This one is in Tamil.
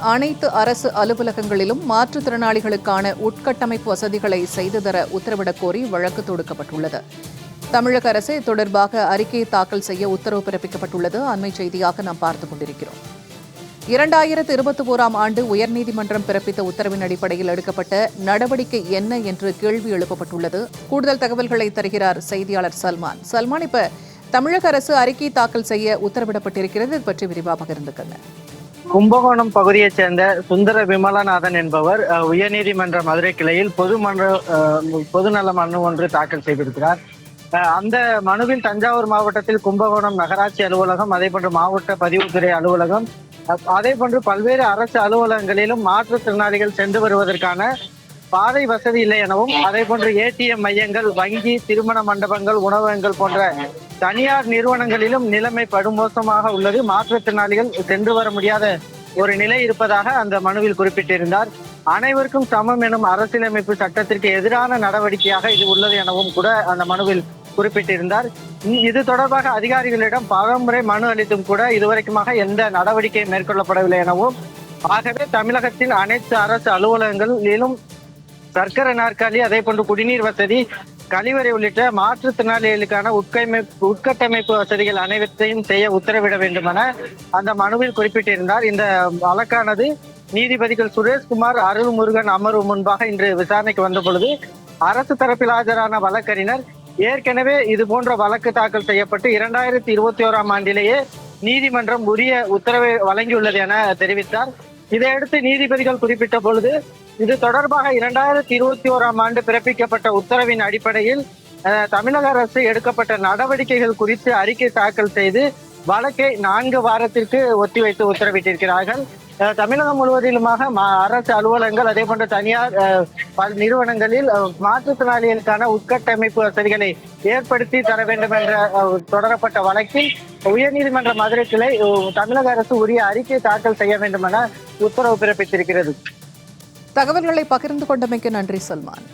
அனைத்து அரசு அலுவலகங்களிலும் மாற்றுத்திறனாளிகளுக்கான உட்கட்டமைப்பு வசதிகளை செய்து தர உத்தரவிடக் கோரி வழக்கு தொடுக்கப்பட்டுள்ளது. தமிழக அரசு தொடர்பாக அறிக்கையை தாக்கல் செய்ய உத்தரவு பிறப்பிக்கப்பட்டுள்ளது. அண்மை செய்தியாக நாம் பார்த்துக் கொண்டிருக்கிறோம். இரண்டாயிரத்து இருபத்தி ஓராம் ஆண்டு உயர்நீதிமன்றம் பிறப்பித்த உத்தரவின் அடிப்படையில் எடுக்கப்பட்ட நடவடிக்கை என்ன என்று கேள்வி எழுப்பப்பட்டுள்ளது. கூடுதல் தகவல்களை தருகிறார் செய்தியாளர் சல்மான். சல்மான் இப்ப தமிழக அரசு அறிக்கை தாக்கல் செய்ய உத்தரவிடப்பட்டிருக்கிறது. பற்றி விரிவாக பகிர்ந்துக்கங்க. கும்பகோணம் பகுதியைச் சேர்ந்த சுந்தர விமலநாதன் என்பவர் உயர்நீதிமன்ற மதுரை கிளையில் பொதுமன்ற அஹ், பொதுநல மனு ஒன்று தாக்கல் செய்திருக்கிறார். அஹ், அந்த மனுவில் தஞ்சாவூர் மாவட்டத்தில் கும்பகோணம் நகராட்சி அலுவலகம் அதே போன்று மாவட்ட பதிவுத்துறை அலுவலகம் அஹ், அதே போன்று பல்வேறு அரசு அலுவலகங்களிலும் மாற்றுத்திறனாளிகள் சென்று வருவதற்கான பாதை வசதி இல்லை எனவும் அதே போன்று ஏடிஎம் மையங்கள் வங்கி திருமண மண்டபங்கள் உணவகங்கள் போன்ற தனியார் நிறுவனங்களிலும் நிலைமை படுமோசமாக உள்ளது. மாற்றுத்திறனாளிகள் சென்று வர முடியாத ஒரு நிலை இருப்பதாக அந்த மனுவில் குறிப்பிட்டிருந்தார். அனைவருக்கும் சமம் எனும் அரசியலமைப்பு சட்டத்திற்கு எதிரான நடவடிக்கையாக இது உள்ளது எனவும் கூட அந்த மனுவில் குறிப்பிட்டிருந்தார். இது தொடர்பாக அதிகாரிகளிடம் பலமுறை மனு அளித்தும் கூட இதுவரைக்குமாக எந்த நடவடிக்கையும் மேற்கொள்ளப்படவில்லை எனவும் ஆகவே தமிழகத்தில் அனைத்து அரசு அலுவலகங்களிலும் சர்க்கரை நாற்காலி அதே போன்று குடிநீர் வசதி கழிவறை உள்ளிட்ட மாற்றுத்திறனாளிகளுக்கான உட்கமைப்பு உட்கட்டமைப்பு வசதிகள் அனைவற்றையும் செய்ய உத்தரவிட வேண்டும் என அந்த மனுவில் குறிப்பிட்டிருந்தார். இந்த வழக்கானது நீதிபதிகள் சுரேஷ்குமார் அருள்முருகன் அமர்வு முன்பாக இன்று விசாரணைக்கு வந்த பொழுது அரசு தரப்பில் ஆஜரான வழக்கறிஞர் ஏற்கனவே இது போன்ற வழக்கு தாக்கல் செய்யப்பட்டு இரண்டாயிரத்தி இருபத்தி ஓராம் ஆண்டிலேயே நீதிமன்றம் உரிய உத்தரவை வழங்கியுள்ளது என தெரிவித்தார். இதையடுத்து நீதிபதிகள் குறிப்பிட்ட பொழுது இது தொடர்பாக இரண்டாயிரத்தி இருபத்தி ஓராம் ஆண்டு பிறப்பிக்கப்பட்ட உத்தரவின் அடிப்படையில் அஹ், தமிழக அரசு எடுக்கப்பட்ட நடவடிக்கைகள் குறித்து அறிக்கை தாக்கல் செய்து வழக்கை நான்கு வாரத்திற்கு ஒத்திவைத்து உத்தரவிட்டிருக்கிறார்கள். அஹ், தமிழகம் முழுவதிலுமாக அரசு அலுவலகங்கள் அதே போன்ற தனியார் அஹ், நிறுவனங்களில் மாற்றுத்திறனாளிகளுக்கான உட்கட்டமைப்பு வசதிகளை ஏற்படுத்தி தர வேண்டும் என்ற அஹ், தொடரப்பட்ட வழக்கில் உயர்நீதிமன்ற மதுரை கிளை தமிழக அரசு உரிய அறிக்கை தாக்கல் செய்ய வேண்டும் என உத்தரவு பிறப்பித்திருக்கிறது. தகவல்களை பகிர்ந்து கொண்டமைக்கு நன்றி சல்மான்.